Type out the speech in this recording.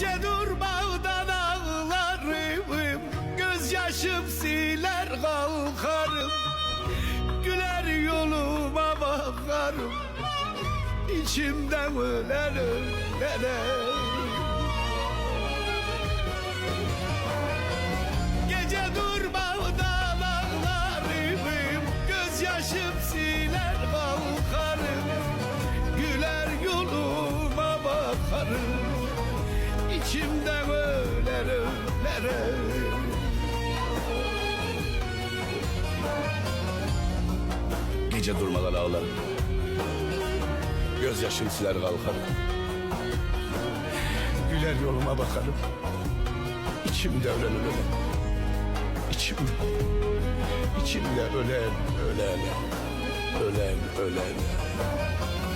Gece durmadan ağlarım Gözyaşım siler kalkarım. Güler yoluma bakarım İçimden öler öler. Gece durmadan ağlarım Gözyaşım siler kalkarım İçimden öler öler Gece durmadan ağlarım. Gözyaşım siler kalkarım. Güler yoluma bakarım. İçimde ölen ölen İçimde İçimde ölen ölen Ölen ölen. dur